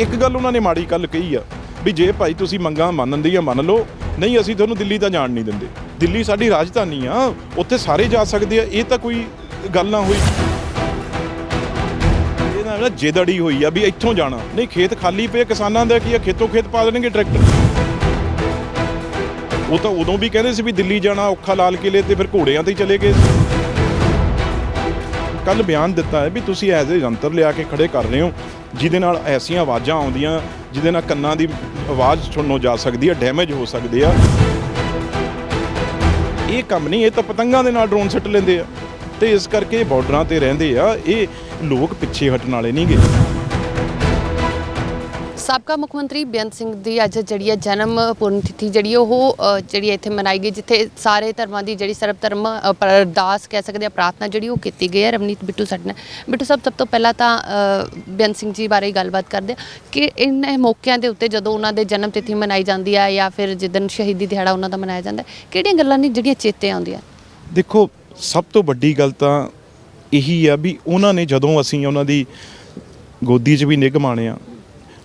ਇੱਕ ਗੱਲ ਉਹਨਾਂ ਨੇ ਮਾੜੀ ਗੱਲ ਕਹੀ ਆ ਵੀ ਜੇ ਭਾਈ ਤੁਸੀਂ ਮੰਗਾਂ ਮੰਨਦੀ ਆ, ਮੰਨ ਲਓ, ਨਹੀਂ, ਅਸੀਂ ਤੁਹਾਨੂੰ ਦਿੱਲੀ ਤਾਂ ਜਾਣ ਨਹੀਂ ਦਿੰਦੇ। ਦਿੱਲੀ ਸਾਡੀ ਰਾਜਧਾਨੀ ਆ, ਉੱਥੇ ਸਾਰੇ ਜਾ ਸਕਦੇ ਆ, ਇਹ ਤਾਂ ਕੋਈ ਗੱਲ ਨਾ ਹੋਈ। ਇਹ ਨਾ ਜੇਦੜੀ ਹੋਈ ਆ ਵੀ ਇੱਥੋਂ ਜਾਣਾ। ਨਹੀਂ, ਖੇਤ ਖਾਲੀ ਪਏ ਕਿਸਾਨਾਂ ਦਾ ਕੀ ਆ? ਖੇਤੋਂ ਖੇਤ ਪਾ ਦੇਣਗੇ ਟਰੈਕਟਰ। ਉਹ ਤਾਂ ਉਦੋਂ ਵੀ ਕਹਿੰਦੇ ਸੀ ਵੀ ਦਿੱਲੀ ਜਾਣਾ ਔਖਾ, ਲਾਲ ਕਿਲੇ ਤੇ ਫਿਰ ਘੋੜਿਆਂ ਤੇ ਚਲੇ ਗਏ। ਕੱਲ ਬਿਆਨ ਦਿੱਤਾ ਹੈ ਵੀ ਤੁਸੀਂ ਐਜ਼ ਏ ਜੰਤਰ ਲਿਆ ਕੇ ਖੜੇ ਕਰ ਰਹੇ ਹੋ। ਜਿਹਦੇ ਨਾਲ ਐਸੀਆਂ ਆਵਾਜ਼ਾਂ ਆਉਂਦੀਆਂ, ਜਿਹਦੇ ਨਾਲ ਕੰਨਾਂ ਦੀ ਆਵਾਜ਼ ਸੁਣਨੋਂ ਜਾ ਸਕਦੀ ਹੈ ਡੈਮੇਜ ਹੋ ਸਕਦੇ ਆ। ਇਹ ਕੰਮ ਨਹੀਂ, ਇਹ ਤਾਂ ਪਤੰਗਾਂ ਦੇ ਨਾਲ ਡਰੋਨ ਸੱਟ ਲੈਂਦੇ ਆ। ਤੇ ਇਸ ਕਰਕੇ ਬਾਰਡਰਾਂ ਤੇ ਰਹਿੰਦੇ ਆ, ਇਹ ਲੋਕ ਪਿੱਛੇ ਹਟਣ ਵਾਲੇ ਨਹੀਂਗੇ ਸਾਬਕਾ ਮੁੱਖ ਮੰਤਰੀ ਬੇਅੰਤ ਸਿੰਘ ਦੀ ਅੱਜ ਜਿਹੜੀ ਹੈ ਜਨਮ ਪੂਰਨ ਤਿਥੀ ਜਿਹੜੀ ਉਹ ਜਿਹੜੀ ਹੈ ਇੱਥੇ ਮਨਾਈ ਗਈ, ਜਿੱਥੇ ਸਾਰੇ ਧਰਮਾਂ ਦੀ ਜਿਹੜੀ ਸਰਬ ਧਰਮ ਅਰਦਾਸ ਕਹਿ ਸਕਦੇ ਆ, ਪ੍ਰਾਰਥਨਾ ਜਿਹੜੀ ਉਹ ਕੀਤੀ ਗਈ ਹੈ। ਰਵਨੀਤ ਬਿੱਟੂ ਸਾਡੇ ਨਾਲ। ਬਿੱਟੂ ਸਾਹਿਬ, ਸਭ ਤੋਂ ਪਹਿਲਾਂ ਤਾਂ ਬੇਅੰਤ ਸਿੰਘ ਜੀ ਬਾਰੇ ਗੱਲਬਾਤ ਕਰਦੇ ਆ ਕਿ ਇਹਨਾਂ ਮੌਕਿਆਂ ਦੇ ਉੱਤੇ ਜਦੋਂ ਉਹਨਾਂ ਦੇ ਜਨਮ ਤਿਥੀ ਮਨਾਈ ਜਾਂਦੀ ਆ ਜਾਂ ਫਿਰ ਜਿੱਦਨ ਸ਼ਹੀਦੀ ਦਿਹਾੜਾ ਉਹਨਾਂ ਦਾ ਮਨਾਇਆ ਜਾਂਦਾ ਕਿਹੜੀਆਂ ਗੱਲਾਂ ਨੇ ਜਿਹੜੀਆਂ ਚੇਤੇ ਆਉਂਦੀਆਂ? ਦੇਖੋ, ਸਭ ਤੋਂ ਵੱਡੀ ਗੱਲ ਤਾਂ ਇਹੀ ਆ ਵੀ ਉਹਨਾਂ ਨੇ ਜਦੋਂ ਅਸੀਂ ਉਹਨਾਂ ਦੀ ਗੋਦੀ 'ਚ ਵੀ ਨਿੱਘ ਮਾਣਿਆ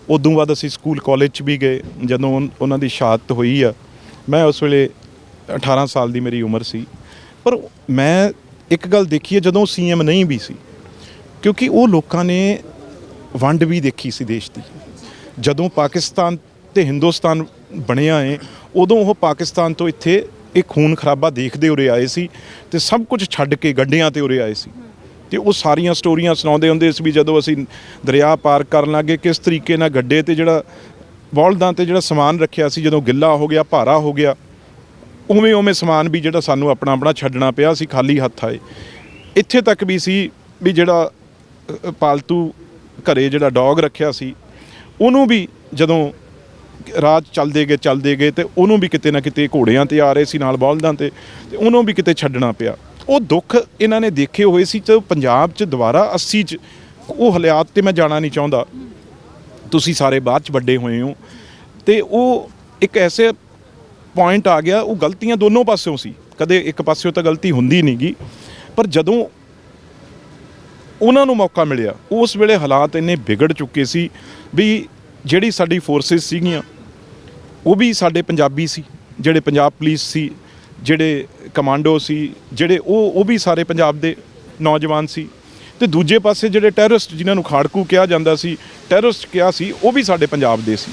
ਉਦੋਂ ਬਾਅਦ ਅਸੀਂ ਸਕੂਲ ਕਾਲਜ 'ਚ ਵੀ ਗਏ, ਜਦੋਂ ਉਹਨਾਂ ਦੀ ਸ਼ਹਾਦਤ ਹੋਈ ਆ। ਮੈਂ ਉਸ ਵੇਲੇ 18 ਸਾਲ ਦੀ ਮੇਰੀ ਉਮਰ ਸੀ। ਪਰ ਮੈਂ ਇੱਕ ਗੱਲ ਦੇਖੀ ਹੈ ਜਦੋਂ ਸੀਐਮ ਨਹੀਂ ਵੀ ਸੀ, ਕਿਉਂਕਿ ਉਹ ਲੋਕਾਂ ਨੇ ਵੰਡ ਵੀ ਦੇਖੀ ਸੀ ਦੇਸ਼ ਦੀ। ਜਦੋਂ ਪਾਕਿਸਤਾਨ ਤੇ ਹਿੰਦੁਸਤਾਨ ਬਣਿਆ ਏ, ਉਦੋਂ ਉਹ ਪਾਕਿਸਤਾਨ ਤੋਂ ਇੱਥੇ ਇਹ ਖੂਨ ਖਰਾਬਾ ਦੇਖਦੇ ਉਰੇ ਆਏ ਸੀ ਤੇ ਸਭ ਕੁਝ ਛੱਡ ਕੇ ਗੱਡਿਆਂ ਤੇ ਉਰੇ ਆਏ ਸੀ। ਤੇ ਉਹ ਸਾਰੀਆਂ ਸਟੋਰੀਆਂ ਸੁਣਾਉਂਦੇ ਹੁੰਦੇ ਸੀ ਵੀ ਜਦੋਂ ਅਸੀਂ ਦਰਿਆ ਪਾਰ ਕਰਨ ਲੱਗੇ, ਕਿਸ ਤਰੀਕੇ ਨਾਲ ਗੱਡੇ ਤੇ ਜਿਹੜਾ ਬੋਲਦਾਂ ਤੇ ਜਿਹੜਾ ਸਮਾਨ ਰੱਖਿਆ ਸੀ, ਜਦੋਂ ਗਿੱਲਾ ਹੋ ਗਿਆ, ਭਾਰਾ ਹੋ ਗਿਆ, ਉਵੇਂ ਉਵੇਂ ਸਮਾਨ ਵੀ ਜਿਹੜਾ ਸਾਨੂੰ ਆਪਣਾ ਆਪਣਾ ਛੱਡਣਾ ਪਿਆ ਸੀ, ਖਾਲੀ ਹੱਥ ਆਏ। ਇੱਥੇ ਤੱਕ ਵੀ ਸੀ ਵੀ ਜਿਹੜਾ ਪਾਲਤੂ ਘਰੇ ਜਿਹੜਾ ਡੌਗ ਰੱਖਿਆ ਸੀ, ਉਹਨੂੰ ਵੀ ਜਦੋਂ ਰਾਤ ਚੱਲਦੇ ਗਏ ਚੱਲਦੇ ਗਏ ਤੇ ਉਹਨੂੰ ਵੀ ਕਿਤੇ ਨਾ ਕਿਤੇ ਘੋੜਿਆਂ ਤੇ ਆ ਰਹੇ ਸੀ, ਨਾਲ ਬਲਦਾਂ ਤੇ ਤੇ ਉਹਨੂੰ ਵੀ ਕਿਤੇ ਛੱਡਣਾ ਪਿਆ। ਉਹ ਦੁੱਖ ਇਹਨਾਂ ਨੇ ਦੇਖੇ ਹੋਏ ਸੀ ਤੇ ਪੰਜਾਬ 'ਚ ਦੁਬਾਰਾ 80 'ਚ ਉਹ ਹਲਿਆਤ ਤੇ ਮੈਂ ਜਾਣਾ ਨਹੀਂ ਚਾਹੁੰਦਾ। ਤੁਸੀਂ ਸਾਰੇ ਬਾਅਦ 'ਚ ਵੱਡੇ ਹੋਏ ਹੋ। ਤੇ ਉਹ ਇੱਕ ਐਸੇ ਪੁਆਇੰਟ ਆ ਗਿਆ, ਉਹ ਗਲਤੀਆਂ ਦੋਨੋਂ ਪਾਸਿਓਂ ਸੀ। ਕਦੇ ਇੱਕ ਪਾਸਿਓਂ ਤਾਂ ਗਲਤੀ ਹੁੰਦੀ ਨਹੀਂਗੀ ਪਰ ਜਦੋਂ ਉਹਨਾਂ ਨੂੰ ਮੌਕਾ ਮਿਲਿਆ, ਉਸ ਵੇਲੇ ਹਾਲਾਤ ਇੰਨੇ ਵਿਗੜ ਚੁੱਕੇ ਸੀ ਵੀ ਜਿਹੜੀ ਸਾਡੀ ਫੋਰਸਿਸ ਸੀਗੀਆਂ, ਉਹ ਵੀ ਸਾਡੇ ਪੰਜਾਬੀ ਸੀ, ਜਿਹੜੇ ਪੰਜਾਬ ਪੁਲਿਸ ਸੀ ਜਿਹੜੇ ਕਮਾਂਡੋ ਸੀ, ਜਿਹੜੇ ਉਹ ਉਹ ਵੀ ਸਾਰੇ ਪੰਜਾਬ ਦੇ ਨੌਜਵਾਨ ਸੀ। ਤੇ ਦੂਜੇ ਪਾਸੇ ਜਿਹੜੇ ਟੈਰਰਿਸਟ ਜਿਨ੍ਹਾਂ ਨੂੰ ਖਾੜਕੂ ਕਿਹਾ ਜਾਂਦਾ ਸੀ, ਟੈਰਰਿਸਟ ਕਿਹਾ ਸੀ, ਉਹ ਵੀ ਸਾਡੇ ਪੰਜਾਬ ਦੇ ਸੀ।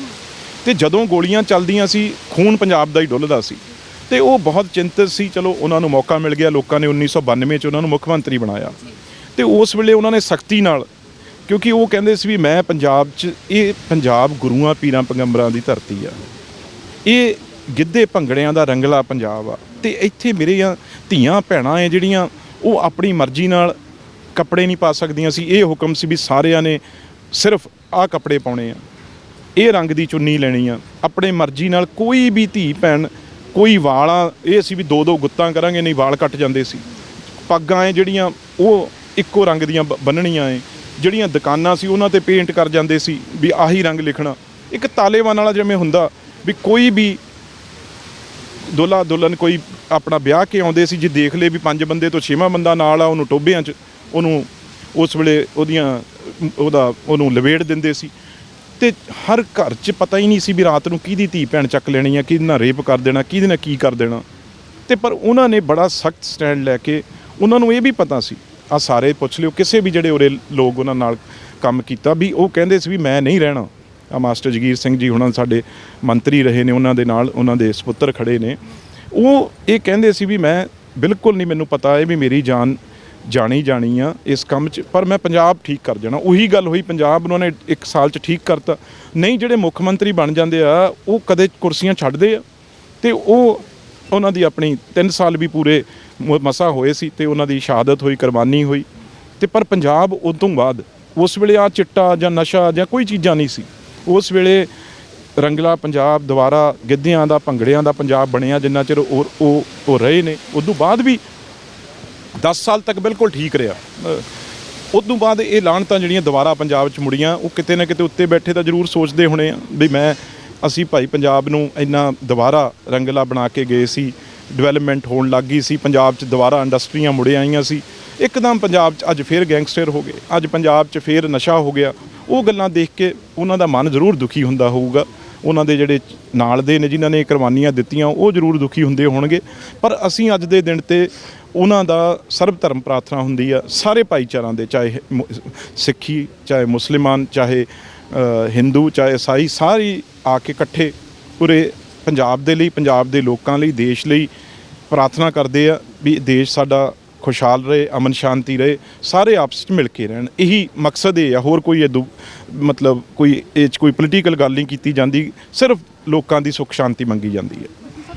ਤੇ ਜਦੋਂ ਗੋਲੀਆਂ ਚੱਲਦੀਆਂ ਸੀ, ਖੂਨ ਪੰਜਾਬ ਦਾ ਹੀ ਡੁੱਲਦਾ ਸੀ। ਤੇ ਉਹ ਬਹੁਤ ਚਿੰਤਤ ਸੀ, ਚਲੋ ਉਹਨਾਂ ਨੂੰ ਮੌਕਾ ਮਿਲ ਗਿਆ, ਲੋਕਾਂ ਨੇ 1992 ਚ ਉਹਨਾਂ ਨੂੰ ਮੁੱਖ ਮੰਤਰੀ ਬਣਾਇਆ। ਤੇ ਉਸ ਵੇਲੇ ਉਹਨਾਂ ਨੇ ਸਖਤੀ ਨਾਲ, ਕਿਉਂਕਿ ਉਹ ਕਹਿੰਦੇ ਸੀ ਵੀ ਮੈਂ ਪੰਜਾਬ 'ਚ, ਇਹ ਪੰਜਾਬ ਗੁਰੂਆਂ, ਪੀਰਾਂ, ਪੈਗੰਬਰਾਂ ਦੀ ਧਰਤੀ ਆ। ਇਹ ਗਿੱਧੇ ਭੰਗੜਿਆਂ ਦਾ ਰੰਗਲਾ ਪੰਜਾਬ ਆ। ਤੇ ਇੱਥੇ ਮੇਰੀਆਂ ਧੀਆਂ ਭੈਣਾਂ ਐ ਜਿਹੜੀਆਂ, ਉਹ ਆਪਣੀ ਮਰਜ਼ੀ ਨਾਲ ਕੱਪੜੇ ਨਹੀਂ ਪਾ ਸਕਦੀਆਂ ਸੀ। ਇਹ ਹੁਕਮ ਸੀ ਵੀ ਸਾਰਿਆਂ ਨੇ ਸਿਰਫ ਆਹ ਕੱਪੜੇ ਪਾਉਣੇ ਆ। ਇਹ ਰੰਗ ਦੀ ਚੁੰਨੀ ਲੈਣੀ ਆ। ਆਪਣੇ ਮਰਜ਼ੀ ਨਾਲ ਕੋਈ ਵੀ ਧੀ ਭੈਣ, ਕੋਈ ਵਾਲਾਂ, ਇਹ ਸੀ ਵੀ ਦੋ ਦੋ ਗੁੱਤਾਂ ਕਰਾਂਗੇ, ਨਹੀਂ ਵਾਲ ਕੱਟ ਜਾਂਦੇ ਸੀ। ਪੱਗਾਂ ਐ ਜਿਹੜੀਆਂ, ਉਹ ਇੱਕੋ ਰੰਗ ਦੀਆਂ ਬ- ਬੰਨਣੀਆਂ ਐ। ਜਿਹੜੀਆਂ ਦੁਕਾਨਾਂ ਸੀ, ਉਹਨਾਂ ਤੇ ਪੇਂਟ ਕਰ ਜਾਂਦੇ ਸੀ ਵੀ ਆਹੀ ਰੰਗ ਲਿਖਣਾ। ਇੱਕ ਤਾਲੇਬਾਨ ਵਾਲਾ ਜਿਵੇਂ ਹੁੰਦਾ, ਵੀ ਕੋਈ ਵੀ ਦੁੱਲਾ ਦੁਲਹਨ ਕੋਈ ਆਪਣਾ ਵਿਆਹ ਕੇ ਆਉਂਦੇ ਸੀ, ਜੇ ਦੇਖ ਲਏ ਵੀ ਪੰਜ ਬੰਦੇ ਤੋਂ ਛੇਵਾਂ ਬੰਦਾ ਨਾਲ ਆ, ਉਹਨੂੰ ਟੋਬਿਆਂ 'ਚ ਉਹਨੂੰ ਉਸ ਵੇਲੇ ਉਹਦੀਆਂ, ਉਹਦਾ, ਉਹਨੂੰ ਲਵੇੜ ਦਿੰਦੇ ਸੀ। ਤੇ ਹਰ ਘਰ 'ਚ ਪਤਾ ਹੀ ਨਹੀਂ ਸੀ ਵੀ ਰਾਤ ਨੂੰ ਕਿਹਦੀ ਧੀ ਭੈਣ ਚੱਕ ਲੈਣੀ ਆ, ਕਿਹਦੇ ਨਾਲ ਰੇਪ ਕਰ ਦੇਣਾ, ਕਿਹਦੇ ਨਾਲ ਕੀ ਕਰ ਦੇਣਾ। ਤੇ ਪਰ ਉਹਨਾਂ ਨੇ ਬੜਾ ਸਖਤ ਸਟੈਂਡ ਲੈ ਕੇ ਉਹਨਾਂ ਨੂੰ ਇਹ ਵੀ ਪਤਾ ਸੀ ਆ ਸਾਰੇ ਪੁੱਛ ਲਿਓ, ਕਿਸੇ ਵੀ ਜਿਹੜੇ ਉਰੇ ਲੋਕ ਉਹਨਾਂ ਨਾਲ ਕੰਮ ਕੀਤਾ ਵੀ ਉਹ ਕਹਿੰਦੇ ਸੀ ਵੀ ਮੈਂ ਨਹੀਂ ਰਹਿਣਾ। ਆ ਮਾਸਟਰ ਜਗੀਰ ਸਿੰਘ ਜੀ ਹੁਣਾਂ ਸਾਡੇ ਮੰਤਰੀ ਰਹੇ ਨੇ, ਉਹਨਾਂ ਦੇ ਨਾਲ ਉਹਨਾਂ ਦੇ ਸੁਪੁੱਤਰ ਖੜੇ ਨੇ। ਉਹ ਇਹ ਕਹਿੰਦੇ ਸੀ ਵੀ ਮੈਂ ਬਿਲਕੁਲ ਨਹੀਂ ਮੈਨੂੰ ਪਤਾ ਹੈ ਵੀ ਮੇਰੀ ਜਾਨ ਜਾਣੀ ਜਾਣੀ ਆ ਇਸ ਕੰਮ 'ਚ, ਪਰ ਮੈਂ ਪੰਜਾਬ ਠੀਕ ਕਰ ਜਾਣਾ। ਉਹੀ ਗੱਲ ਹੋਈ, ਪੰਜਾਬ ਉਹਨਾਂ ਨੇ ਇੱਕ ਸਾਲ 'ਚ ਠੀਕ ਕਰਤਾ। ਨਹੀਂ, ਜਿਹੜੇ ਮੁੱਖ ਮੰਤਰੀ ਬਣ ਜਾਂਦੇ ਆ, ਉਹ ਕਦੇ ਕੁਰਸੀਆਂ ਛੱਡਦੇ ਆ ਤੇ ਉਹ ਉਹਨਾਂ ਦੀ ਆਪਣੀ 3 ਸਾਲ ਵੀ ਪੂਰੇ ਮਸਾ ਹੋਏ ਸੀ ਤੇ ਉਹਨਾਂ ਦੀ ਸ਼ਹਾਦਤ ਹੋਈ, ਕੁਰਬਾਨੀ ਹੋਈ। ਤੇ ਪਰ ਪੰਜਾਬ ਉਸ ਤੋਂ ਬਾਅਦ ਉਸ ਵੇਲੇ ਆ ਚਿੱਟਾ ਜਾਂ ਨਸ਼ਾ ਜਾਂ ਕੋਈ ਚੀਜ਼ਾਂ ਨਹੀਂ ਸੀ। ਉਸ ਵੇਲੇ ਰੰਗਲਾ ਪੰਜਾਬ ਦੁਬਾਰਾ ਗਿੱਧਿਆਂ ਦਾ, ਭੰਗੜਿਆਂ ਦਾ ਪੰਜਾਬ ਬਣਿਆ ਜਿੰਨਾ ਚਿਰ ਉਹ ਉਹ ਉਹ ਰਹੇ ਨੇ। ਉਦੋਂ ਬਾਅਦ ਵੀ 10 ਸਾਲ ਤੱਕ ਬਿਲਕੁਲ ਠੀਕ ਰਿਹਾ। ਉਸ ਤੋਂ ਬਾਅਦ ਇਹ ਲਾਹਣਤਾਂ ਜਿਹੜੀਆਂ ਦੁਬਾਰਾ ਪੰਜਾਬ 'ਚ ਮੁੜੀਆਂ, ਉਹ ਕਿਤੇ ਨਾ ਕਿਤੇ ਉੱਤੇ ਬੈਠੇ ਤਾਂ ਜ਼ਰੂਰ ਸੋਚਦੇ ਹੋਣੇ ਆ ਵੀ ਮੈਂ, ਅਸੀਂ ਭਾਈ ਪੰਜਾਬ ਨੂੰ ਇੰਨਾ ਦੁਬਾਰਾ ਰੰਗਲਾ ਬਣਾ ਕੇ ਗਏ ਸੀ, ਡਿਵੈਲਪਮੈਂਟ ਹੋਣ ਲੱਗ ਗਈ ਸੀ, ਪੰਜਾਬ 'ਚ ਦੁਬਾਰਾ ਇੰਡਸਟਰੀਆਂ ਮੁੜੇ ਆਈਆਂ ਸੀ। ਇੱਕਦਮ ਪੰਜਾਬ 'ਚ ਅੱਜ ਫੇਰ ਗੈਂਗਸਟਰ ਹੋ ਗਏ, ਅੱਜ ਪੰਜਾਬ 'ਚ ਫੇਰ ਨਸ਼ਾ ਹੋ ਗਿਆ। ਉਹ ਗੱਲਾਂ ਦੇਖ ਕੇ ਉਹਨਾਂ ਦਾ ਮਨ ਜ਼ਰੂਰ ਦੁਖੀ ਹੁੰਦਾ ਹੋਊਗਾ। ਉਹਨਾਂ ਦੇ ਜਿਹੜੇ ਨਾਲ ਦੇ ਨੇ, ਜਿਨ੍ਹਾਂ ਨੇ ਕੁਰਬਾਨੀਆਂ ਦਿੱਤੀਆਂ, ਉਹ ਜ਼ਰੂਰ ਦੁਖੀ ਹੁੰਦੇ ਹੋਣਗੇ। ਪਰ ਅਸੀਂ ਅੱਜ ਦੇ ਦਿਨ ਤੇ ਉਹਨਾਂ ਦਾ ਸਰਬ ਧਰਮ ਪ੍ਰਾਰਥਨਾ ਹੁੰਦੀ ਆ, ਸਾਰੇ ਭਾਈਚਾਰਿਆਂ ਦੇ, ਚਾਹੇ ਮੁ- ਸਿੱਖੀ, ਚਾਹੇ ਮੁਸਲਮਾਨ, ਚਾਹੇ ਹਿੰਦੂ, ਚਾਹੇ ਈਸਾਈ, ਸਾਰੀ ਆ ਕੇ ਇਕੱਠੇ ਪੂਰੇ ਪੰਜਾਬ ਦੇ ਲਈ, ਪੰਜਾਬ ਦੇ ਲੋਕਾਂ ਲਈ, ਦੇਸ਼ ਲਈ ਪ੍ਰਾਰਥਨਾ ਕਰਦੇ ਆ ਵੀ ਦੇਸ਼ ਸਾਡਾ ਖੁਸ਼ਹਾਲ ਰਹੇ ਅਮਨ ਸ਼ਾਂਤੀ ਰਹੇ ਸਾਰੇ ਆਪਸ ਵਿੱਚ ਮਿਲ ਕੇ ਰਹਿਣ। ਇਹੀ ਮਕਸਦ ਇਹ ਆ। ਹੋਰ ਕੋਈ ਇਹ ਮਤਲਬ ਕੋਈ ਇਹ 'ਚ ਕੋਈ ਪੋਲੀਟੀਕਲ ਗੱਲ ਨਹੀਂ ਕੀਤੀ ਜਾਂਦੀ। ਸਿਰਫ ਲੋਕਾਂ ਦੀ ਸੁੱਖ ਸ਼ਾਂਤੀ ਮੰਗੀ ਜਾਂਦੀ ਹੈ।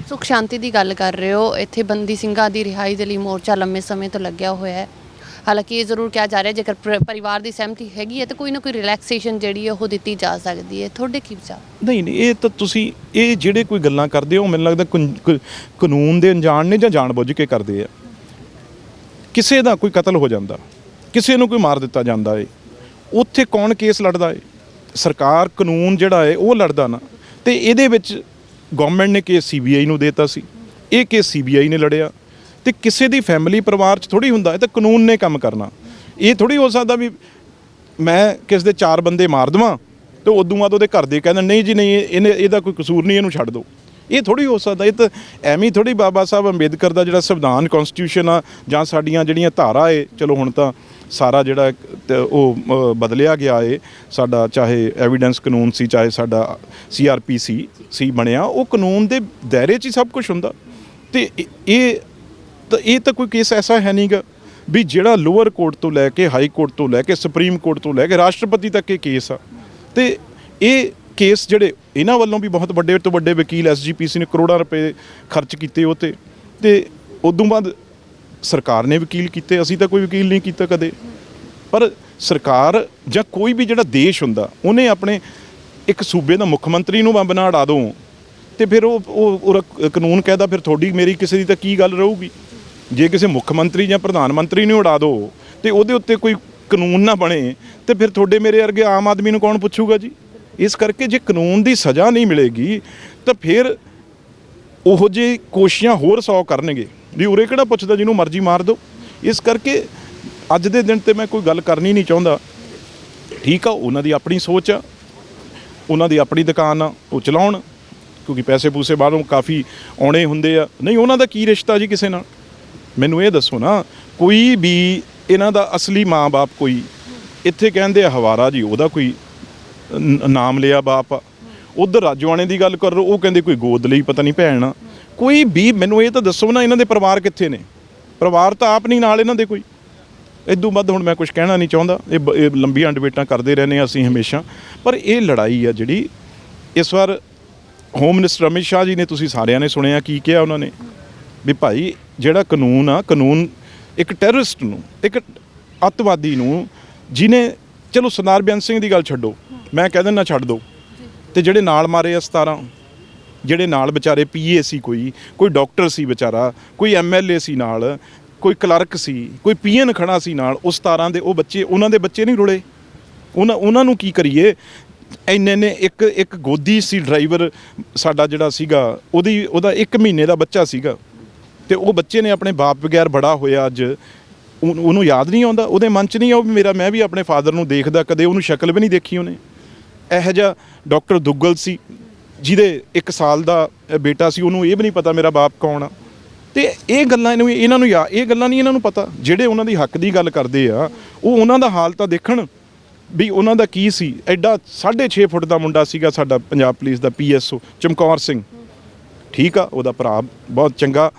ਸੁਖ ਸ਼ਾਂਤੀ ਦੀ ਗੱਲ ਕਰ ਰਹੇ ਹੋ। ਇੱਥੇ ਬੰਦੀ ਸਿੰਘਾਂ ਦੀ ਰਿਹਾਈ ਦੇ ਲਈ ਮੋਰਚਾ ਲੰਮੇ ਸਮੇਂ ਤੋਂ ਲੱਗਿਆ ਹੋਇਆ ਹੈ। ਹਾਲਾਂਕਿ ਇਹ ਜ਼ਰੂਰ ਕਿਹਾ ਜਾ ਰਿਹਾ ਜੇਕਰ ਪਰ- ਪਰਿਵਾਰ ਦੀ ਸਹਿਮਤੀ ਹੈਗੀ ਹੈ ਤਾਂ ਕੋਈ ਨਾ ਕੋਈ ਰਿਲੈਕਸੇਸ਼ਨ ਜਿਹੜੀ ਹੈ ਉਹ ਦਿੱਤੀ ਜਾ ਸਕਦੀ ਹੈ। ਤੁਹਾਡੇ ਕੀ ਵਿਚਾਰ? ਨਹੀਂ ਨਹੀਂ ਇਹ ਤਾਂ ਤੁਸੀਂ ਇਹ ਜਿਹੜੇ ਕੋਈ ਗੱਲਾਂ ਕਰਦੇ ਹੋ ਮੈਨੂੰ ਲੱਗਦਾ ਕਾਨੂੰਨ ਦੇ ਅਣਜਾਣ ਨੇ ਜਾਂ ਜਾਣਬੁੱਝ ਕੇ ਕਰਦੇ ਆ। ਕਿਸੇ ਦਾ ਕੋਈ ਕਤਲ ਹੋ ਜਾਂਦਾ, ਕਿਸੇ ਨੂੰ ਕੋਈ ਮਾਰ ਦਿੱਤਾ ਜਾਂਦਾ ਏ, ਉੱਥੇ ਕੌਣ ਕੇਸ ਲੜਦਾ ਏ? ਸਰਕਾਰ ਕਾਨੂੰਨ ਜਿਹੜਾ ਏ, ਉਹ ਲੜਦਾ ਨਾ। ਤੇ ਇਹਦੇ ਵਿੱਚ ਗਵਰਨਮੈਂਟ ਨੇ ਕੇਸ ਸੀਬੀਆਈ ਨੂੰ ਦੇਤਾ ਸੀ। ਇਹ ਕੇਸ ਸੀਬੀਆਈ ਨੇ ਲੜਿਆ। ਤੇ ਕਿਸੇ ਦੀ ਫੈਮਿਲੀ ਪਰਿਵਾਰ 'ਚ ਥੋੜੀ ਹੁੰਦਾ ਇਹ ਤਾਂ ਕਾਨੂੰਨ ਨੇ ਕੰਮ ਕਰਨਾ। ਇਹ ਥੋੜੀ ਹੋ ਸਕਦਾ ਵੀ ਮੈਂ ਕਿਸ ਦੇ ਚਾਰ ਬੰਦੇ ਮਾਰ ਦਵਾਂ, ਤੇ ਉਦੋਂ ਬਾਅਦ ਉਹਦੇ ਘਰ ਦੇ ਕਹਿੰਦੇ, ਨਹੀਂ ਜੀ, ਨਹੀਂ ਇਹਨੇ, ਇਹਦਾ ਕੋਈ ਕਸੂਰ ਨਹੀਂ, ਇਹਨੂੰ ਛੱਡ ਦਿਓ। ਇਹ ਥੋੜੀ ਹੋ ਸਕਦਾ, ਇਹ ਤਾਂ ਐਵੇਂ ਥੋੜੀ ਬਾਬਾ ਸਾਹਿਬ ਅੰਬੇਦਕਰ ਦਾ ਜਿਹੜਾ ਸੰਵਿਧਾਨ ਕਨਸਟੀਟਿਊਸ਼ਨ ਆ, ਜਾਂ ਸਾਡੀਆਂ ਜਿਹੜੀਆਂ ਧਾਰਾ ਏ, ਚਲੋ ਹੁਣ ਤਾਂ ਸਾਰਾ ਜਿਹੜਾ ਉਹ ਬਦਲਿਆ ਗਿਆ ਏ, ਸਾਡਾ ਚਾਹੇ ਐਵੀਡੈਂਸ ਕਾਨੂੰਨ ਸੀ, ਚਾਹੇ ਸਾਡਾ ਸੀਆਰਪੀਸੀ ਸੀ ਬਣਿਆ, ਉਹ ਕਾਨੂੰਨ ਦੇ ਦਾਇਰੇ 'ਚ ਹੀ ਸਭ ਕੁਝ ਹੁੰਦਾ। ਤੇ ਇਹ- ਇਹ ਤਾਂ ਇਹ ਤਾਂ ਕੋਈ ਕੇਸ ਐਸਾ ਹੈ ਨਹੀਂਗਾ ਵੀ ਜਿਹੜਾ ਲੋਅਰ ਕੋਰਟ ਤੋਂ ਲੈ ਕੇ ਹਾਈ ਕੋਰਟ ਤੋਂ ਲੈ ਕੇ ਸੁਪਰੀਮ ਕੋਰਟ ਤੋਂ ਲੈ ਕੇ ਰਾਸ਼ਟਰਪਤੀ ਤੱਕ ਇਹ ਕੇਸ ਆ। ਤੇ ਇਹ ਕੇਸ ਜਿਹੜੇ ਇਹਨਾਂ ਵੱਲੋਂ ਵੀ ਬਹੁਤ ਵੱਡੇ ਤੋਂ ਵੱਡੇ ਵਕੀਲ ਐਸਜੀਪੀਸੀ ਨੇ ਕਰੋੜਾਂ ਰੁਪਏ ਖਰਚ ਕੀਤੇ ਉਹ ਤੇ ਤੇ ਉਦੋਂ ਬਾਅਦ ਸਰਕਾਰ ਨੇ ਵਕੀਲ ਕੀਤੇ, ਅਸੀਂ ਤਾਂ ਕੋਈ ਵਕੀਲ ਨਹੀਂ ਕੀਤਾ ਕਦੇ। ਪਰ ਸਰਕਾਰ ਜਾਂ ਕੋਈ ਵੀ ਜਿਹੜਾ ਦੇਸ਼ ਹੁੰਦਾ, ਉਹਨੇ ਆਪਣੇ ਇੱਕ ਸੂਬੇ ਦਾ ਮੁੱਖ ਮੰਤਰੀ ਨੂੰ ਬੰਬ ਨਾ ਉਡਾ ਦੋ, ਤੇ ਫਿਰ ਉਹ ਉਹ, ਉਹਦਾ ਕਾਨੂੰਨ ਕਹਿੰਦਾ, ਫਿਰ ਤੁਹਾਡੀ, ਮੇਰੀ ਕਿਸੇ ਦੀ ਤਾਂ ਕੀ ਗੱਲ ਰਹੂਗੀ? ਜੇ ਕਿਸੇ ਮੁੱਖ ਮੰਤਰੀ ਜਾਂ ਪ੍ਰਧਾਨ ਮੰਤਰੀ ਨੂੰ ਉਡਾ ਦੋ, ਤੇ ਉਹਦੇ ਉੱਤੇ ਕੋਈ ਕਾਨੂੰਨ ਨਾ ਬਣੇ, ਤੇ ਫਿਰ ਤੁਹਾਡੇ ਮੇਰੇ ਵਰਗੇ ਆਮ ਆਦਮੀ ਨੂੰ ਕੌਣ ਪੁੱਛੂਗਾ ਜੀ? ਇਸ ਕਰਕੇ ਜੇ ਕਾਨੂੰਨ ਦੀ ਸਜ਼ਾ ਨਹੀਂ ਮਿਲੇਗੀ, ਤਾਂ ਫਿਰ ਉਹੋ ਜਿਹੇ ਕੋਸ਼ਿਸ਼ਾਂ ਹੋਰ 100 ਕਰਨਗੇ। ਵੀ ਉਰੇ ਕਿਹੜਾ ਪੁੱਛਦਾ, ਜਿਹਨੂੰ ਮਰਜ਼ੀ ਮਾਰ ਦਿਓ। ਇਸ ਕਰਕੇ ਅੱਜ ਦੇ ਦਿਨ ਤੇ ਮੈਂ ਕੋਈ ਗੱਲ ਕਰਨੀ ਨਹੀਂ ਚਾਹੁੰਦਾ। ਠੀਕ ਆ, ਉਹਨਾਂ ਦੀ ਆਪਣੀ ਸੋਚ ਆ, ਉਹਨਾਂ ਦੀ ਆਪਣੀ ਦੁਕਾਨ ਆ, ਉਹ ਚਲਾਉਣ, ਕਿਉਂਕਿ ਪੈਸੇ ਪੂਸੇ ਬਾਹਰੋਂ ਕਾਫੀ ਆਉਣੇ ਹੁੰਦੇ ਆ। ਨਹੀਂ, ਉਹਨਾਂ ਦਾ ਕੀ ਰਿਸ਼ਤਾ ਜੀ ਕਿਸੇ ਨਾਲ? ਮੈਨੂੰ ਇਹ ਦੱਸੋ ਨਾ, ਕੋਈ ਵੀ ਇਹਨਾਂ ਦਾ ਅਸਲੀ ਮਾਂ-ਬਾਪ ਕੋਈ, ਇੱਥੇ ਕਹਿੰਦੇ ਆ ਹਵਾਰਾ ਜੀ, ਉਹਦਾ ਕੋਈ ਨ- ਨਾਮ ਲਿਆ ਬਾਪ। ਆ ਉਧਰ ਰਾਜਵਾਨੇ ਦੀ ਗੱਲ ਕਰ ਉਹ ਕਹਿੰਦੇ ਕੋਈ ਗੋਦ ਲਈ ਪਤਾ ਨਹੀਂ ਭੈਣ। ਆ ਕੋਈ ਵੀ, ਮੈਨੂੰ ਇਹ ਤਾਂ ਦੱਸੋ ਨਾ, ਇਹਨਾਂ ਦੇ ਪਰਿਵਾਰ ਕਿੱਥੇ ਨੇ? ਪਰਿਵਾਰ ਤਾਂ ਆਪ ਨਹੀਂ ਨਾਲ ਇਹਨਾਂ ਦੇ ਕੋਈ। ਇਦੋਂ ਵੱਧ ਹੁਣ ਮੈਂ ਕੁਝ ਕਹਿਣਾ ਨਹੀਂ ਚਾਹੁੰਦਾ। ਇਹ ਬ- ਇਹ ਲੰਬੀਆਂ ਡਿਬੇਟਾਂ ਕਰਦੇ ਰਹਿੰਦੇ ਹਾਂ ਅਸੀਂ ਹਮੇਸ਼ਾ। ਪਰ ਇਹ ਲੜਾਈ ਆ ਜਿਹੜੀ, ਇਸ ਵਾਰ ਹੋਮ ਮਿਨਿਸਟਰ ਅਮਿਤ ਸ਼ਾਹ ਜੀ ਨੇ ਤੁਸੀਂ ਸਾਰਿਆਂ ਨੇ ਸੁਣਿਆ, ਕੀ ਕਿਹਾ ਉਹਨਾਂ ਨੇ? ਵੀ ਭਾਈ, ਜਿਹੜਾ ਕਾਨੂੰਨ ਆ, ਕਾਨੂੰਨ ਇੱਕ ਟੈਰਰਿਸਟ ਨੂੰ, ਇੱਕ ਅੱਤਵਾਦੀ ਨੂੰ ਜਿਨੇ ਚਲੋ ਸਰਦਾਰ ਬਿਆਨ ਸਿੰਘ ਦੀ ਗੱਲ ਛੱਡੋ। ਮੈਂ ਕਹਿ ਦਿੰਦਾ ਛੱਡ ਦਿਓ ਤੇ ਜਿਹੜੇ ਨਾਲ ਮਾਰੇ ਆ 17 ਜਿਹੜੇ ਨਾਲ ਵਿਚਾਰੇ ਪੀਏ ਸੀ ਕੋਈ ਕੋਈ ਡਾਕਟਰ ਸੀ ਵਿਚਾਰਾ, ਕੋਈ ਐਮਐਲਏ ਸੀ ਨਾਲ, ਕੋਈ ਕਲਰਕ ਸੀ, ਕੋਈ ਪੀਐਨ ਖੜਾ ਸੀ ਨਾਲ ਉਸ 17 ਦੇ ਉਹ ਬੱਚੇ, ਉਹਨਾਂ ਦੇ ਬੱਚੇ ਨਹੀਂ ਰੁਲੇ। ਉਹਨਾਂ ਉਹਨਾਂ ਨੂੰ ਕੀ ਕਰੀਏ? ਇੰਨੇ ਨੇ ਇੱਕ ਇੱਕ ਗੋਦੀ ਸੀ ਡਰਾਈਵਰ ਸਾਡਾ ਜਿਹੜਾ ਸੀਗਾ, ਉਹਦੀ, ਉਹਦਾ 1 ਮਹੀਨੇ ਦਾ ਬੱਚਾ ਸੀਗਾ। ਤੇ ਉਹ ਬੱਚੇ ਨੇ ਆਪਣੇ ਬਾਪ ਬਗੈਰ ਬੜਾ ਹੋਇਆ ਅੱਜ। ਉਹ- ਉਹਨੂੰ ਯਾਦ ਨਹੀਂ ਆਉਂਦਾ, ਉਹਦੇ ਮਨ 'ਚ ਨਹੀਂ ਆ ਵੀ ਮੇਰਾ, ਮੈਂ ਵੀ ਆਪਣੇ ਫਾਦਰ ਨੂੰ ਦੇਖਦਾ, ਕਦੇ ਉਹਨੂੰ ਸ਼ਕਲ ਵੀ ਨਹੀਂ ਦੇਖੀ ਉਹਨੇ। ਇਹੋ ਜਿਹਾ ਡਾਕਟਰ ਦੁੱਗਲ ਸੀ, ਜਿਹਦੇ 1 ਸਾਲ ਦਾ ਬੇਟਾ ਸੀ, ਉਹਨੂੰ ਇਹ ਵੀ ਨਹੀਂ ਪਤਾ ਮੇਰਾ ਬਾਪ ਕੌਣ ਆ। ਤੇ ਇਹ ਗੱਲਾਂ ਇਹਨੂੰ, ਇਹਨਾਂ ਨੂੰ ਯਾ, ਇਹ ਗੱਲਾਂ ਨਹੀਂ ਇਹਨਾਂ ਨੂੰ ਪਤਾ। ਜਿਹੜੇ ਉਹਨਾਂ ਦੀ ਹੱਕ ਦੀ ਗੱਲ ਕਰਦੇ ਆ, ਉਹ ਉਹਨਾਂ ਦਾ ਹਾਲ ਤਾਂ ਦੇਖਣ ਵੀ ਉਹਨਾਂ ਦਾ ਕੀ ਸੀ। ਐਡਾ 6.5 ਫੁੱਟ ਦਾ ਮੁੰਡਾ ਸੀਗਾ ਸਾਡਾ ਪੰਜਾਬ ਪੁਲਿਸ ਦਾ ਪੀਐਸਓ ਚਮਕੌਰ ਸਿੰਘ। ਠੀਕ ਆ, ਉਹਦਾ ਭਰਾ ਬਹੁਤ ਚੰਗਾ।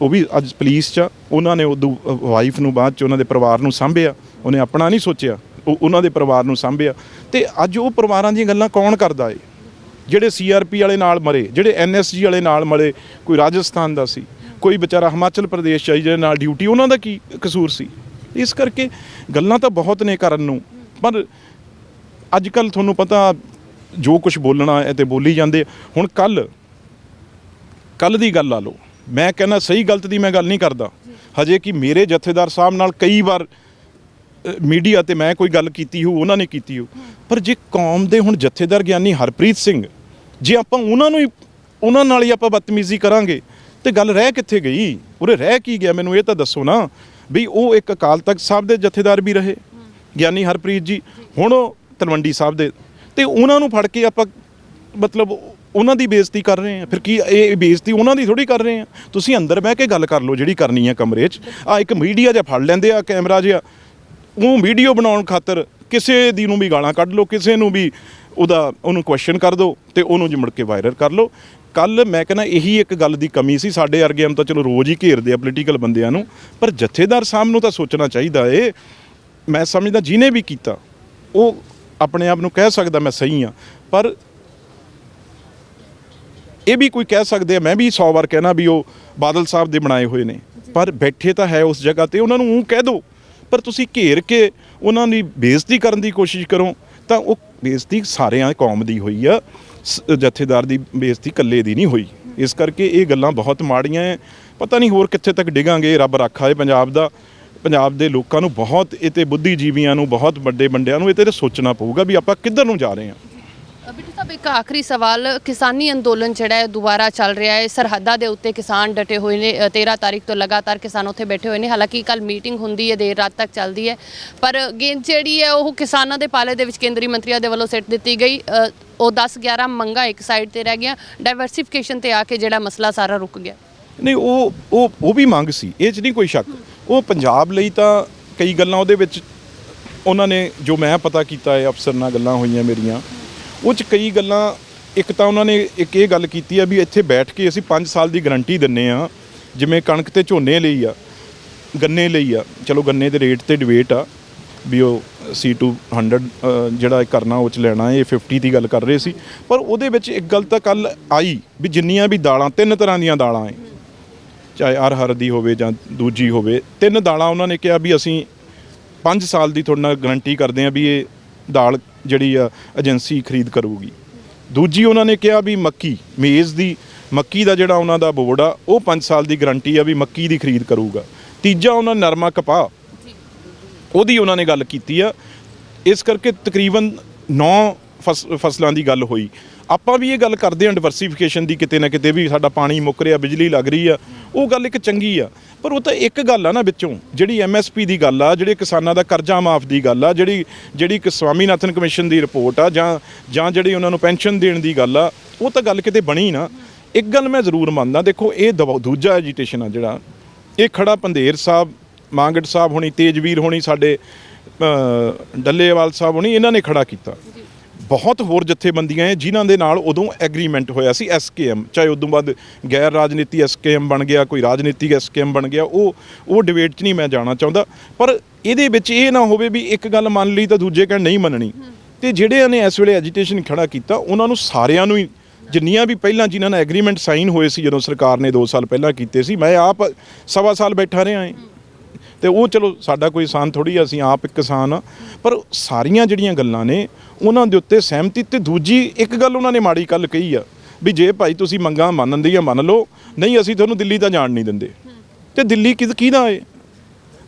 ਉਹ ਵੀ ਅੱਜ ਪੁਲਿਸ 'ਚ ਆ। ਉਹਨਾਂ ਨੇ ਉਦੋਂ ਵਾਈਫ ਨੂੰ ਬਾਅਦ 'ਚ, ਉਹਨਾਂ ਦੇ ਪਰਿਵਾਰ ਨੂੰ ਸਾਂਭਿਆ। ਉਹਨੇ ਆਪਣਾ ਨਹੀਂ ਸੋਚਿਆ। ਉਹਨਾਂ ਦੇ ਪਰਿਵਾਰ ਨੂੰ ਸਾਂਭਿਆ। ਤੇ ਅੱਜ ਉਹ ਪਰਿਵਾਰਾਂ ਦੀਆਂ ਗੱਲਾਂ ਕੌਣ ਕਰਦਾ ਏ? ਜਿਹੜੇ ਸੀਆਰਪੀ ਵਾਲੇ ਨਾਲ ਮਰੇ, ਜਿਹੜੇ ਐਨਐਸਜੀ ਵਾਲੇ ਨਾਲ ਮਰੇ ਕੋਈ ਰਾਜਸਥਾਨ ਦਾ ਸੀ, ਕੋਈ ਵਿਚਾਰਾ ਹਿਮਾਚਲ ਪ੍ਰਦੇਸ਼ ਚ ਆਈ ਜਿਹਦੇ ਨਾਲ ਡਿਊਟੀ, ਉਹਨਾਂ ਦਾ ਕੀ ਕਸੂਰ ਸੀ? ਇਸ ਕਰਕੇ ਗੱਲਾਂ ਤਾਂ ਬਹੁਤ ਨੇ ਕਰਨ ਨੂੰ, ਪਰ ਅੱਜ ਕੱਲ ਤੁਹਾਨੂੰ ਪਤਾ ਜੋ ਕੁਝ ਬੋਲਣਾ ਹੈ ਤੇ ਬੋਲੀ ਜਾਂਦੇ ਹੁਣ ਕੱਲ ਕੱਲ ਦੀ ਗੱਲ ਲਾ ਲਓ। ਮੈਂ ਕਹਿੰਦਾ ਸਹੀ ਗਲਤ ਦੀ ਮੈਂ ਗੱਲ ਨਹੀਂ ਕਰਦਾ। ਹਜੇ ਕਿ ਮੇਰੇ ਜਥੇਦਾਰ ਸਾਹਿਬ ਨਾਲ ਕਈ ਵਾਰ ਮੀਡੀਆ ਤੇ ਮੈਂ ਕੋਈ ਗੱਲ ਕੀਤੀ ਹੋ ਉਹਨਾਂ ਨੇ ਕੀਤੀ ਹੋ ਪਰ ਜੇ ਕੌਮ ਦੇ ਹੁਣ ਜਥੇਦਾਰ ਗਿਆਨੀ ਹਰਪ੍ਰੀਤ ਸਿੰਘ, ਜੇ ਆਪਾਂ ਉਹਨਾਂ ਨੂੰ ਹੀ ਉਹਨਾਂ ਨਾਲ ਹੀ ਆਪਾਂ ਬਦਤਮੀਜ਼ੀ ਕਰਾਂਗੇ, ਤੇ ਗੱਲ ਰਹਿ ਕਿੱਥੇ ਗਈ? ਉਰੇ ਰਹਿ ਕੀ ਗਿਆ? ਮੈਨੂੰ ਇਹ ਤਾਂ ਦੱਸੋ ਨਾ ਵੀ ਉਹ ਇੱਕ ਅਕਾਲ ਤਖਤ ਸਾਹਿਬ ਦੇ ਜਥੇਦਾਰ ਵੀ ਰਹੇ, ਗਿਆਨੀ ਹਰਪ੍ਰੀਤ ਜੀ। ਹੁਣ ਉਹ ਤਲਵੰਡੀ ਸਾਹਿਬ ਦੇ। ਤੇ ਉਹਨਾਂ ਨੂੰ ਫੜ ਕੇ ਆਪਾਂ ਮਤਲਬ ਉਹਨਾਂ ਦੀ ਬੇਇੱਜ਼ਤੀ ਕਰ ਰਹੇ ਆ ਫਿਰ ਕੀ ਇਹ ਬੇਇੱਜ਼ਤੀ ਉਹਨਾਂ ਦੀ ਥੋੜੀ ਕਰ ਰਹੇ ਆ ਤੁਸੀਂ ਅੰਦਰ ਬਹਿ ਕੇ ਗੱਲ ਕਰ ਲਓ ਜਿਹੜੀ ਕਰਨੀ ਆ ਕਮਰੇ 'ਚ। ਆ ਇੱਕ ਮੀਡੀਆ ਜਿਹਾ ਫੜ ਲੈਂਦੇ ਆ, ਕੈਮਰਾ ਜਿਹਾ। ਉਹ ਵੀਡੀਓ ਬਣਾਉਣ ਖਾਤਰ ਕਿਸੇ ਦੀ ਨੂੰ ਵੀ ਗਾਲਾਂ ਕੱਢ ਲਓ, ਕਿਸੇ ਨੂੰ ਵੀ ਉਹਦਾ, ਉਹਨੂੰ ਕੁਐਸਚਨ ਕਰ ਦਿਓ ਤੇ ਉਹਨੂੰ ਜਿਮੜ ਕੇ ਵਾਇਰਲ ਕਰ ਲਓ। ਕੱਲ ਮੈਂ ਕਹਿੰਦਾ ਇਹੀ ਇੱਕ ਗੱਲ ਦੀ ਕਮੀ ਸੀ, ਸਾਡੇ ਵਰਗੇ ਹਮ ਤਾਂ ਚਲੋ ਰੋਜ਼ ਹੀ ਘੇਰਦੇ ਆ ਪੋਲੀਟੀਕਲ ਬੰਦਿਆਂ ਨੂੰ, ਪਰ ਜਥੇਦਾਰ ਸਾਹਿਬ ਨੂੰ ਤਾਂ ਸੋਚਣਾ ਚਾਹੀਦਾ ਏ। ਮੈਂ ਸਮਝਦਾ ਜਿਹਨੇ ਵੀ ਕੀਤਾ, ਉਹ ਆਪਣੇ ਆਪ ਨੂੰ ਕਹਿ ਸਕਦਾ ਮੈਂ ਸਹੀ ਆ ਪਰ ਇਹ ਵੀ ਕੋਈ ਕਹਿ ਸਕਦੇ ਆ, ਮੈਂ ਵੀ 100 ਵਾਰ ਕਹਿਣਾ ਵੀ ਉਹ ਬਾਦਲ ਸਾਹਿਬ ਦੇ ਬਣਾਏ ਹੋਏ ਨੇ, ਪਰ ਬੈਠੇ ਤਾਂ ਹੈ ਉਸ ਜਗ੍ਹਾ ਤੇ, ਉਹਨਾਂ ਨੂੰ ਉਹ ਕਹਿ ਦਿਓ ਪਰ ਤੁਸੀਂ ਘੇਰ ਕੇ ਉਹਨਾਂ ਦੀ ਬੇਇੱਜ਼ਤੀ ਕਰਨ ਦੀ ਕੋਸ਼ਿਸ਼ ਕਰੋ, ਤਾਂ ਉਹ ਬੇਇੱਜ਼ਤੀ ਸਾਰਿਆਂ ਕੌਮ ਦੀ ਹੋਈ ਆ। ਸ- ਜਥੇਦਾਰ ਦੀ ਬੇਇੱਜ਼ਤੀ ਇਕੱਲੇ ਦੀ ਨਹੀਂ ਹੋਈ। ਇਸ ਕਰਕੇ ਇਹ ਗੱਲਾਂ ਬਹੁਤ ਮਾੜੀਆਂ ਹੈ ਪਤਾ ਨਹੀਂ ਹੋਰ ਕਿੱਥੇ ਤੱਕ ਡਿਗਾਂਗੇ, ਰੱਬ ਰੱਖਾ ਹੈ ਪੰਜਾਬ ਦਾ। ਪੰਜਾਬ ਦੇ ਲੋਕਾਂ ਨੂੰ ਬਹੁਤ, ਇਹ ਤੇ ਬੁੱਧੀਜੀਵੀਆਂ ਨੂੰ, ਬਹੁਤ ਵੱਡੇ ਬੰਡਿਆਂ ਨੂੰ ਇਹ ਤੇ ਸੋਚਣਾ ਪਊਗਾ ਵੀ ਆਪਾਂ ਕਿੱਧਰ ਨੂੰ ਜਾ ਰਹੇ ਹਾਂ ਸਾਹਿਬ ਇੱਕ ਆਖਰੀ ਸਵਾਲ ਕਿਸਾਨੀ ਅੰਦੋਲਨ ਜਿਹੜਾ ਹੈ ਦੁਬਾਰਾ ਚੱਲ ਰਿਹਾ ਹੈ। ਸਰਹੱਦਾਂ ਦੇ ਉੱਤੇ ਕਿਸਾਨ ਡਟੇ ਹੋਏ ਨੇ ਅ, 13 ਤਾਰੀਖ ਤੋਂ ਲਗਾਤਾਰ ਕਿਸਾਨ ਉੱਥੇ ਬੈਠੇ ਹੋਏ ਨੇ। ਹਾਲਾਂਕਿ ਕੱਲ ਮੀਟਿੰਗ ਹੁੰਦੀ ਹੈ ਦੇਰ ਰਾਤ ਤੱਕ ਚੱਲਦੀ ਹੈ। ਪਰ ਗੇਂਦ ਜਿਹੜੀ ਹੈ ਉਹ ਕਿਸਾਨਾਂ ਦੇ ਪਾਲੇ ਦੇ ਵਿੱਚ ਕੇਂਦਰੀ ਮੰਤਰੀਆਂ ਦੇ ਵੱਲੋਂ ਸਿੱਟ ਦਿੱਤੀ ਗਈ। ਉਹ 10 11 ਮੰਗਾ ਇੱਕ ਸਾਈਡ ਤੇ ਰਹਿ ਗਿਆ ਡਾਈਵਰਸਿਫਿਕੇਸ਼ਨ ਤੇ ਆ ਕੇ ਜਿਹੜਾ ਮਸਲਾ ਸਾਰਾ ਰੁਕ ਗਿਆ। ਨਹੀਂ ਉਹ ਉਹ ਉਹ ਵੀ ਮੰਗ ਸੀ। ਇਹ 'ਚ ਨਹੀਂ ਕੋਈ ਸ਼ੱਕ। ਉਹ ਪੰਜਾਬ ਲਈ ਤਾਂ ਕਈ ਗੱਲਾਂ ਉਹਦੇ ਵਿੱਚ ਉਹਨਾਂ ਨੇ ਜੋ ਮੈਂ ਪਤਾ ਕੀਤਾ ਹੈ ਅਫਸਰ ਨਾਲ ਗੱਲਾਂ ਹੋਈਆਂ ਮੇਰੀਆਂ। ਉਹ 'ਚ ਕਈ ਗੱਲਾਂ ਇੱਕ ਤਾਂ ਉਹਨਾਂ ਨੇ ਇੱਕ ਇਹ ਗੱਲ ਕੀਤੀ ਆ ਵੀ ਇੱਥੇ ਬੈਠ ਕੇ ਅਸੀਂ 5 ਸਾਲ ਦੀ ਗਾਰੰਟੀ ਦਿੰਨੇ ਆ ਜਿਵੇਂ ਕਣਕ ਤੇ ਝੋਨੇ ਲਈ ਆ ਗੰਨੇ ਲਈ ਆ ਚਲੋ ਗੰਨੇ ਦੇ ਰੇਟ ਤੇ ਡਿਬੇਟ ਆ ਵੀ ਉਹ C200 ਅ, ਜਿਹੜਾ ਕਰਨਾ ਉਹ ਚ ਲੈਣਾ ਇਹ 50 ਦੀ ਗੱਲ ਕਰ ਰਹੇ ਸੀ ਪਰ ਉਹਦੇ ਵਿੱਚ ਇੱਕ ਗੱਲ ਤਾਂ ਕੱਲ ਆਈ ਵੀ ਜਿੰਨੀਆਂ ਵੀ ਦਾਲਾਂ ਤਿੰਨ ਤਰ੍ਹਾਂ ਦੀਆਂ ਦਾਲਾਂ ਐ ਚਾਹੇ ਅਰਹਰ ਦੀ ਹੋਵੇ ਜਾਂ ਦੂਜੀ ਹੋਵੇ ਤਿੰਨ ਦਾਲਾਂ ਉਹਨਾਂ ਨੇ ਕਿਹਾ ਵੀ ਅਸੀਂ 5 ਸਾਲ ਦੀ ਤੁਹਾਡੇ ਨਾਲ ਗਾਰੰਟੀ ਕਰਦੇ ਹਾਂ ਵੀ ਇਹ ਦਾਲ ਜਿਹੜੀ ਆ ਏਜੰਸੀ ਖਰੀਦ ਕਰੂਗੀ। ਦੂਜੀ ਉਹਨਾਂ ਨੇ ਕਿਹਾ ਵੀ ਮੱਕੀ, ਮੇਜ਼ ਦੀ, ਮੱਕੀ ਦਾ ਜਿਹੜਾ ਉਹਨਾਂ ਦਾ ਬੋਰਡ ਆ, ਉਹ 5 ਸਾਲ ਦੀ ਗਾਰੰਟੀ ਆ ਵੀ ਮੱਕੀ ਦੀ ਖਰੀਦ ਕਰੂਗਾ। ਤੀਜਾ ਉਹਨਾਂ ਨਰਮਾ ਕਪਾਹ, ਉਹਦੀ ਉਹਨਾਂ ਨੇ ਗੱਲ ਕੀਤੀ ਆ। ਇਸ ਕਰਕੇ ਤਕਰੀਬਨ 9 ਫਸਲਾਂ ਦੀ ਗੱਲ ਹੋਈ। ਆਪਾਂ ਵੀ ਇਹ ਗੱਲ ਕਰਦੇ ਹਾਂ ਡਿਵਰਸੀਫਿਕੇਸ਼ਨ ਦੀ ਕਿਤੇ ਨਾ ਕਿਤੇ ਵੀ ਸਾਡਾ ਪਾਣੀ ਮੁੱਕ ਰਿਹਾ, ਬਿਜਲੀ ਲੱਗ ਰਹੀ ਆ, ਉਹ ਗੱਲ ਇੱਕ ਚੰਗੀ ਆ। ਪਰ ਉਹ ਤਾਂ ਇੱਕ ਗੱਲ ਆ ਨਾ ਵਿੱਚੋਂ, ਜਿਹੜੀ ਐਮਐਸਪੀ ਦੀ ਗੱਲ ਆ, ਜਿਹੜੇ ਕਿਸਾਨਾਂ ਦਾ ਕਰਜ਼ਾ ਮਾਫ ਦੀ ਗੱਲ ਆ, ਜਿਹੜੀ ਜਿਹੜੀ ਕਿ ਸਵਾਮੀਨਾਥਨ ਕਮਿਸ਼ਨ ਦੀ ਰਿਪੋਰਟ ਆ, ਜਾਂ ਜਾਂ ਜਿਹੜੀ ਉਹਨਾਂ ਨੂੰ ਪੈਨਸ਼ਨ ਦੇਣ ਦੀ ਗੱਲ ਆ, ਉਹ ਤਾਂ ਗੱਲ ਕਿਤੇ ਬਣੀ ਨਾ। ਇੱਕ ਗੱਲ ਮੈਂ ਜ਼ਰੂਰ ਮੰਨਦਾ, ਦੇਖੋ ਇਹ ਦਬਾ- ਦੂਜਾ ਐਜੀਟੇਸ਼ਨ ਆ ਜਿਹੜਾ, ਇਹ ਖੜਾ ਪੰਧੇਰ ਸਾਹਿਬ, ਮਾਂਗਟ ਸਾਹਿਬ ਹੋਣੀ, ਤੇਜਵੀਰ ਹੋਣੀ, ਸਾਡੇ ਡੱਲੇਵਾਲ ਸਾਹਿਬ ਹੋਣੀ, ਇਹਨਾਂ ਨੇ ਖੜਾ ਕੀਤਾ। ਬਹੁਤ ਹੋਰ ਜਥੇਬੰਦੀਆਂ ਹੈ ਜਿਨ੍ਹਾਂ ਦੇ ਨਾਲ ਉਦੋਂ ਐਗਰੀਮੈਂਟ ਹੋਇਆ ਸੀ ਐਸਕੇਐਮ ਚਾਹੇ ਉਦੋਂ ਬਾਅਦ ਗੈਰ ਰਾਜਨੀਤੀ ਐਸਕੇਐਮ ਬਣ ਗਿਆ, ਕੋਈ ਰਾਜਨੀਤਿਕ ਐਸਕੇਐਮ ਬਣ ਗਿਆ, ਉਹ ਉਹ ਡਿਬੇਟ 'ਚ ਨਹੀਂ ਮੈਂ ਜਾਣਾ ਚਾਹੁੰਦਾ। ਪਰ ਇਹਦੇ ਵਿੱਚ ਇਹ ਨਾ ਹੋਵੇ ਵੀ ਇੱਕ ਗੱਲ ਮੰਨ ਲਈ ਤਾਂ ਦੂਜੇ ਕਹਿਣ ਨਹੀਂ ਮੰਨਣੀ। ਤੇ ਜਿਹੜਿਆਂ ਨੇ ਇਸ ਵੇਲੇ ਐਜੀਟੇਸ਼ਨ ਖੜਾ ਕੀਤਾ, ਉਹਨਾਂ ਨੂੰ ਸਾਰਿਆਂ ਨੂੰ ਹੀ, ਜਿੰਨੀਆਂ ਵੀ ਪਹਿਲਾਂ ਜਿਨ੍ਹਾਂ ਨਾਲ ਐਗਰੀਮੈਂਟ ਸਾਈਨ ਹੋਏ ਸੀ, ਜਦੋਂ ਸਰਕਾਰ ਨੇ 2 ਸਾਲ ਪਹਿਲਾਂ ਕੀਤੇ ਸੀ, ਮੈਂ ਆਪ ਸਵਾ ਸਾਲ ਬੈਠਾ ਰਿਹਾ ਹਾਂ ਤੇ ਉਹ ਚਲੋ ਸਾਡਾ ਕੋਈ ਕਿਸਾਨ ਥੋੜੀ ਆ, ਅਸੀਂ ਆਪ ਇੱਕ ਕਿਸਾਨ ਆ। ਪਰ ਸਾਰੀਆਂ ਜਿਹੜੀਆਂ ਗੱਲਾਂ ਨੇ, ਉਹਨਾਂ ਦੇ ਉੱਤੇ ਸਹਿਮਤੀ ਤੇ ਦੂਜੀ ਇੱਕ ਗੱਲ ਉਹਨਾਂ ਨੇ ਮਾੜੀ ਕੱਲ ਕਹੀ ਆ ਵੀ ਜੇ ਭਾਈ ਤੁਸੀਂ ਮੰਗਾਂ ਮੰਨਣ ਦੀਆਂ ਮੰਨ ਲਓ, ਨਹੀਂ ਅਸੀਂ ਤੁਹਾਨੂੰ ਦਿੱਲੀ ਤਾਂ ਜਾਣ ਨਹੀਂ ਦਿੰਦੇ। ਤੇ ਦਿੱਲੀ ਕਿਦ ਕਿਹਦਾ ਏ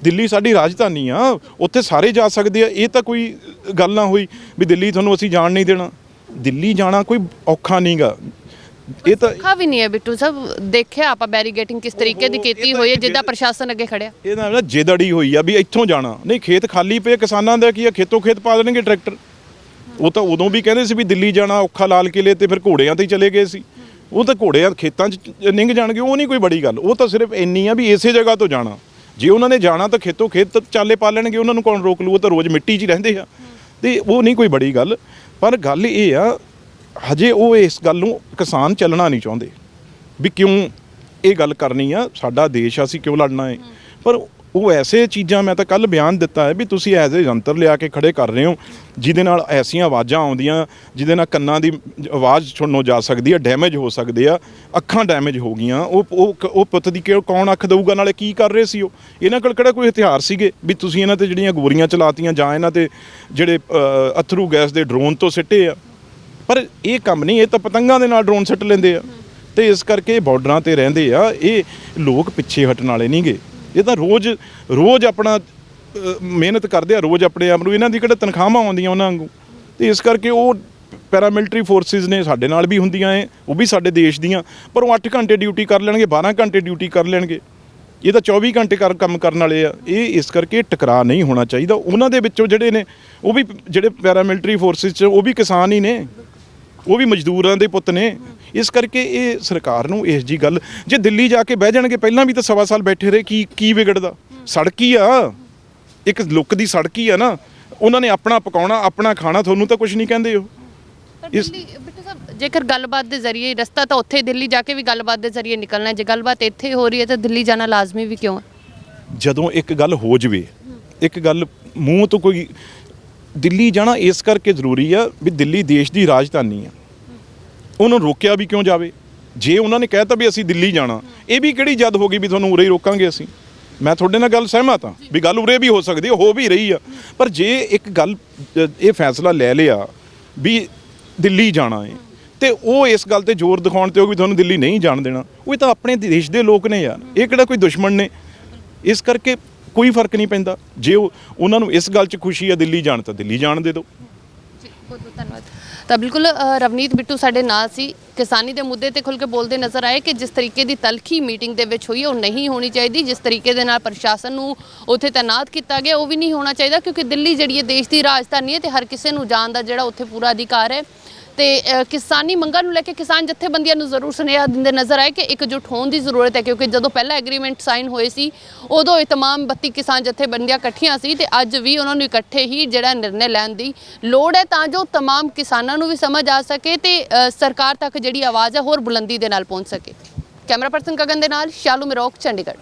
ਦਿੱਲੀ ਸਾਡੀ ਰਾਜਧਾਨੀ ਆ, ਉੱਥੇ ਸਾਰੇ ਜਾ ਸਕਦੇ ਆ, ਇਹ ਤਾਂ ਕੋਈ ਗੱਲ ਨਾ ਹੋਈ ਵੀ ਦਿੱਲੀ ਤੁਹਾਨੂੰ ਅਸੀਂ ਜਾਣ ਨਹੀਂ ਦੇਣਾ। ਦਿੱਲੀ ਜਾਣਾ ਕੋਈ ਔਖਾ ਨਹੀਂਗਾ ਇਹ ਤਾਂ ਔਖਾ ਵੀ ਨਹੀਂ ਹੈ ਬਿੱਟੂ ਸਾਹਿਬ। ਦੇਖਿਆ ਆਪਾਂ ਬੈਰੀਗੇਟਿੰਗ ਕਿਸ ਤਰੀਕੇ ਦੀ ਕੀਤੀ ਹੋਈ ਹੈ ਜਿੱਦਾਂ ਪ੍ਰਸ਼ਾਸਨ ਅੱਗੇ ਖੜਿਆ। ਇਹ ਨਾ ਨਾ ਜਿੱਦੜੀ ਹੋਈ ਆ ਵੀ ਇੱਥੋਂ ਜਾਣਾ। ਨਹੀਂ ਖੇਤ ਖਾਲੀ ਪਏ ਕਿਸਾਨਾਂ ਦਾ ਕੀ ਆ? ਖੇਤੋਂ ਖੇਤ ਪਾ ਦੇਣਗੇ ਟਰੈਕਟਰ। ਉਹ ਤਾਂ ਉਦੋਂ ਵੀ ਕਹਿੰਦੇ ਸੀ ਵੀ ਦਿੱਲੀ ਜਾਣਾ ਔਖਾ ਲਾਲ ਕਿਲੇ ਤੇ ਫਿਰ ਘੋੜਿਆਂ ਤੇ ਹੀ ਚਲੇ ਗਏ ਸੀ। ਉਹ ਤਾਂ ਘੋੜਿਆਂ ਖੇਤਾਂ 'ਚ ਨਿੰਗ ਜਾਣਗੇ ਉਹ ਨਹੀਂ ਕੋਈ ਬੜੀ ਗੱਲ। ਉਹ ਤਾਂ ਸਿਰਫ ਇੰਨੀ ਆ ਵੀ ਇਸੇ ਜਗ੍ਹਾ ਤੋਂ ਜਾਣਾ। ਜੇ ਉਹਨਾਂ ਨੇ ਜਾਣਾ ਤਾਂ ਖੇਤੋਂ ਖੇਤ ਚਾਲੇ ਪਾ ਲੈਣਗੇ ਉਹਨਾਂ ਨੂੰ ਕੌਣ ਰੋਕ ਲੂ ਉਹ ਤਾਂ ਰੋਜ਼ ਮਿੱਟੀ 'ਚ ਹੀ ਰਹਿੰਦੇ ਆ। ਤੇ ਉਹ ਨਹੀਂ ਕੋਈ ਬੜੀ ਗੱਲ। ਪਰ ਗੱਲ ਇਹ ਆ ਹਜੇ ਉਹ ਇਸ ਗੱਲ ਨੂੰ ਕਿਸਾਨ ਚੱਲਣਾ ਨਹੀਂ ਚਾਹੁੰਦੇ ਵੀ ਕਿਉਂ ਇਹ ਗੱਲ ਕਰਨੀ ਆ ਸਾਡਾ ਦੇਸ਼ ਆ, ਅਸੀਂ ਕਿਉਂ ਲੜਨਾ ਹੈ ਪਰ ਉਹ ਐਸੇ ਚੀਜ਼ਾਂ ਮੈਂ ਤਾਂ ਕੱਲ ਬਿਆਨ ਦਿੱਤਾ ਹੈ ਵੀ ਤੁਸੀਂ ਐਜ਼ ਏ ਯੰਤਰ ਲਿਆ ਕੇ ਖੜੇ ਕਰ ਰਹੇ ਹੋ ਜਿਹਦੇ ਨਾਲ ਐਸੀਆਂ ਆਵਾਜ਼ਾਂ ਆਉਂਦੀਆਂ ਜਿਹਦੇ ਨਾਲ ਕੰਨਾਂ ਦੀ ਆਵਾਜ਼ ਸੁਣਨੋਂ ਜਾ ਸਕਦੀ ਹੈ ਡੈਮੇਜ ਹੋ ਸਕਦੇ ਆ ਅੱਖਾਂ ਡੈਮੇਜ ਹੋ ਗਈਆਂ ਉਹ ਉਹ ਉਹ ਪੁੱਤ ਦੀ ਕਿਉਂ ਕੌਣ ਅੱਖ ਦਊਗਾ ਨਾਲੇ ਕੀ ਕਰ ਰਹੇ ਸੀ ਉਹ? ਇਹਨਾਂ ਕੋਲ ਕਿਹੜਾ ਕੋਈ ਹਥਿਆਰ ਸੀਗੇ ਵੀ ਤੁਸੀਂ ਇਹਨਾਂ ਤੇ ਜਿਹੜੀਆਂ ਗੋਰੀਆਂ ਚਲਾਤੀਆਂ ਜਾਂ ਇਹਨਾਂ ਤੇ ਜਿਹੜੇ ਅਥਰੂ ਗੈਸ ਦੇ ਡਰੋਨ ਤੋਂ ਸਿੱਟੇ ਆ? ਪਰ ਇਹ ਕੰਮ ਨਹੀਂ, ਇਹ ਤਾਂ ਪਤੰਗਾਂ ਦੇ ਨਾਲ ਡਰੋਨ ਸੱਟ ਲੈਂਦੇ ਆ। ਤੇ ਇਸ ਕਰਕੇ ਇਹ ਬਾਰਡਰਾਂ ਤੇ ਰਹਿੰਦੇ ਆ। ਇਹ ਲੋਕ ਪਿੱਛੇ ਹਟਣ ਵਾਲੇ ਨਹੀਂਗੇ ਇਹ ਤਾਂ ਰੋਜ਼ ਰੋਜ਼ ਆਪਣਾ ਮਿਹਨਤ ਕਰਦੇ ਆ, ਰੋਜ਼ ਆਪਣੇ ਆਪ ਨੂੰ। ਇਹਨਾਂ ਦੀ ਕਿਹੜਾ ਤਨਖਾਹਾਂ ਆਉਂਦੀਆਂ ਉਹਨਾਂ ਵਾਂਗੂ। ਤੇ ਇਸ ਕਰਕੇ ਉਹ ਪੈਰਾਮਿਲਟਰੀ ਫੋਰਸਿਸ ਨੇ ਸਾਡੇ ਨਾਲ ਵੀ ਹੁੰਦੀਆਂ ਐ, ਉਹ ਵੀ ਸਾਡੇ ਦੇਸ਼ ਦੀਆਂ। ਪਰ ਉਹ 8 ਘੰਟੇ ਡਿਊਟੀ ਕਰ ਲੈਣਗੇ 12 ਘੰਟੇ ਡਿਊਟੀ ਕਰ ਲੈਣਗੇ। ਇਹ ਤਾਂ 24 ਘੰਟੇ ਕਰ, ਕੰਮ ਕਰਨ ਵਾਲੇ ਆ। ਇਹ ਇਸ ਕਰਕੇ ਟਕਰਾਅ ਨਹੀਂ ਹੋਣਾ ਚਾਹੀਦਾ। ਉਹਨਾਂ ਦੇ ਵਿੱਚੋਂ ਜਿਹੜੇ ਨੇ, ਉਹ ਵੀ ਜਿਹੜੇ ਪੈਰਾਮਿਲਟਰੀ ਫੋਰਸਿਸ 'ਚ, ਉਹ ਵੀ ਕਿਸਾਨ ਹੀ ਨੇ। ਉਹ ਵੀ ਮਜ਼ਦੂਰਾਂ ਦੇ ਪੁੱਤ ਨੇ। ਇਸ ਕਰਕੇ ਇਹ ਸਰਕਾਰ ਨੂੰ ਇਸ ਜੀ ਗੱਲ ਜੇ ਦਿੱਲੀ ਜਾ ਕੇ ਬਹਿ ਜਾਣਗੇ ਪਹਿਲਾਂ ਵੀ ਤਾਂ ਸਵਾ ਸਾਲ ਬੈਠੇ ਰਹੇ ਕੀ ਕੀ ਵਿਗੜਦਾ? ਸੜਕ ਹੀ ਆ। ਇੱਕ ਲੁੱਕ ਦੀ ਸੜਕ ਹੀ ਆ ਨਾ। ਉਹਨਾਂ ਨੇ ਆਪਣਾ ਪਕਾਉਣਾ ਆਪਣਾ ਖਾਣਾ ਤੁਹਾਨੂੰ ਤਾਂ ਕੁਝ ਨਹੀਂ ਕਹਿੰਦੇ ਉਹ। ਇਸ- ਜੇਕਰ ਗੱਲਬਾਤ ਦੇ ਜ਼ਰੀਏ ਰਸਤਾ ਤਾਂ ਉੱਥੇ ਦਿੱਲੀ ਜਾ ਕੇ ਵੀ ਗੱਲਬਾਤ ਦੇ ਜ਼ਰੀਏ ਨਿਕਲਣਾ। ਜੇ ਗੱਲਬਾਤ ਇੱਥੇ ਹੋ ਰਹੀ ਹੈ ਤਾਂ ਦਿੱਲੀ ਜਾਣਾ ਲਾਜ਼ਮੀ ਵੀ ਕਿਉਂ ਹੈ? ਜਦੋਂ ਇੱਕ ਗੱਲ ਹੋ ਜਵੇ ਇੱਕ ਗੱਲ ਮੂੰਹ ਤੋਂ ਕੋਈ ਦਿੱਲੀ ਜਾਣਾ ਇਸ ਕਰਕੇ ਜ਼ਰੂਰੀ ਆ ਵੀ ਦਿੱਲੀ ਦੇਸ਼ ਦੀ ਰਾਜਧਾਨੀ ਆ। ਉਹਨੂੰ ਰੋਕਿਆ ਵੀ ਕਿਉਂ ਜਾਵੇ? ਜੇ ਉਹਨਾਂ ਨੇ ਕਹਿਤਾ ਵੀ ਅਸੀਂ ਦਿੱਲੀ ਜਾਣਾ, ਇਹ ਵੀ ਕਿਹੜੀ ਜਦ ਹੋ ਗਈ ਵੀ ਤੁਹਾਨੂੰ ਉਰੇ ਹੀ ਰੋਕਾਂਗੇ ਅਸੀਂ? ਮੈਂ ਤੁਹਾਡੇ ਨਾਲ ਗੱਲ ਸਹਿਮਤ ਹਾਂ ਵੀ ਗੱਲ ਉਰੇ ਵੀ ਹੋ ਸਕਦੀ ਹੋ ਵੀ ਰਹੀ ਆ। ਪਰ ਜੇ ਇੱਕ ਗੱਲ ਇਹ ਫੈਸਲਾ ਲੈ ਲਿਆ ਵੀ ਦਿੱਲੀ ਜਾਣਾ ਹੈ ਤੇ ਉਹ ਇਸ ਗੱਲ ਤੇ ਜ਼ੋਰ ਦਿਖਾਉਣ ਤੇ ਉਹ ਵੀ ਤੁਹਾਨੂੰ ਦਿੱਲੀ ਨਹੀਂ ਜਾਣ ਦੇਣਾ, ਉਹ ਤਾਂ ਆਪਣੇ ਦੇਸ਼ ਦੇ ਲੋਕ ਨੇ ਯਾਰ। ਇਹ ਕਿਹੜਾ ਕੋਈ ਦੁਸ਼ਮਣ ਨੇ? ਇਸ ਕਰਕੇ ਕੋਈ ਫ਼ਰਕ ਨਹੀਂ ਪੈਂਦਾ। ਜੇ ਉਹ ਉਹਨਾਂ ਨੂੰ ਇਸ ਗੱਲ 'ਚ ਖੁਸ਼ੀ ਆ ਦਿੱਲੀ ਜਾਣ ਤਾਂ ਦਿੱਲੀ ਜਾਣ ਦੇ ਦਿਓ। ਬਹੁਤ ਬਹੁਤ ਧੰਨਵਾਦ। ਤਾਂ ਬਿਲਕੁਲ ਅ, ਰਵਨੀਤ ਬਿੱਟੂ ਸਾਡੇ ਨਾਲ ਸੀ। ਕਿਸਾਨੀ ਦੇ ਮੁੱਦੇ ਤੇ ਖੁੱਲ ਕੇ ਬੋਲਦੇ ਨਜ਼ਰ ਆਏ ਕਿ ਜਿਸ ਤਰੀਕੇ ਦੀ ਤਲਖੀ ਮੀਟਿੰਗ ਦੇ ਵਿੱਚ ਹੋਈ ਹੈ, ਉਹ ਨਹੀਂ ਹੋਣੀ ਚਾਹੀਦੀ। ਜਿਸ ਤਰੀਕੇ ਦੇ ਨਾਲ ਪ੍ਰਸ਼ਾਸਨ ਨੂੰ ਉੱਥੇ ਤਾਇਨਾਤ ਕੀਤਾ ਗਿਆ ਉਹ ਵੀ ਨਹੀਂ ਹੋਣਾ ਚਾਹੀਦਾ ਕਿਉਂਕਿ ਦਿੱਲੀ ਜਿਹੜੀ ਹੈ ਦੇਸ਼ ਦੀ ਰਾਜਧਾਨੀ ਹੈ ਤੇ ਹਰ ਕਿਸੇ ਨੂੰ ਜਾਣ ਦਾ ਜਿਹੜਾ ਉੱਥੇ ਪੂਰਾ ਅਧਿਕਾਰ ਹੈ। ਤੇ ਅ, ਕਿਸਾਨੀ ਮੰਗਾਂ ਨੂੰ ਲੈ ਕੇ ਕਿਸਾਨ ਜਥੇਬੰਦੀਆਂ ਨੂੰ ਜ਼ਰੂਰ ਸੁਨੇਹਾ ਦਿੰਦੇ ਨਜ਼ਰ ਆਏ ਕਿ ਇਕਜੁੱਟ ਹੋਣ ਦੀ ਜ਼ਰੂਰਤ ਹੈ ਕਿਉਂਕਿ ਜਦੋਂ ਪਹਿਲਾ ਐਗਰੀਮੈਂਟ ਸਾਈਨ ਹੋਏ ਸੀ ਉਦੋਂ ਇਹ तमाम 32 ਕਿਸਾਨ ਜਥੇਬੰਦੀਆਂ ਇਕੱਠੀਆਂ ਸੀ ਤੇ ਅੱਜ ਵੀ ਉਹਨਾਂ ਨੂੰ ਇਕੱਠੇ ਹੀ ਜਿਹੜਾ ਨਿਰਣੇ ਲੈਣ ਦੀ ਲੋੜ ਹੈ ਤਾਂ ਜੋ तमाम ਕਿਸਾਨਾਂ ਨੂੰ ਵੀ ਸਮਝ ਆ ਸਕੇ ਤੇ ਅ, ਸਰਕਾਰ ਤੱਕ ਜਿਹੜੀ ਆਵਾਜ਼ ਹੈ ਹੋਰ ਬੁਲੰਦੀ ਦੇ ਨਾਲ ਪਹੁੰਚ ਸਕੇ ਕੈਮਰਾ ਪਰਸਨ ਗਗਨ ਦੇ ਨਾਲ ਸ਼ਾਲੂ ਮਿਰੋਕ ਚੰਡੀਗੜ੍ਹ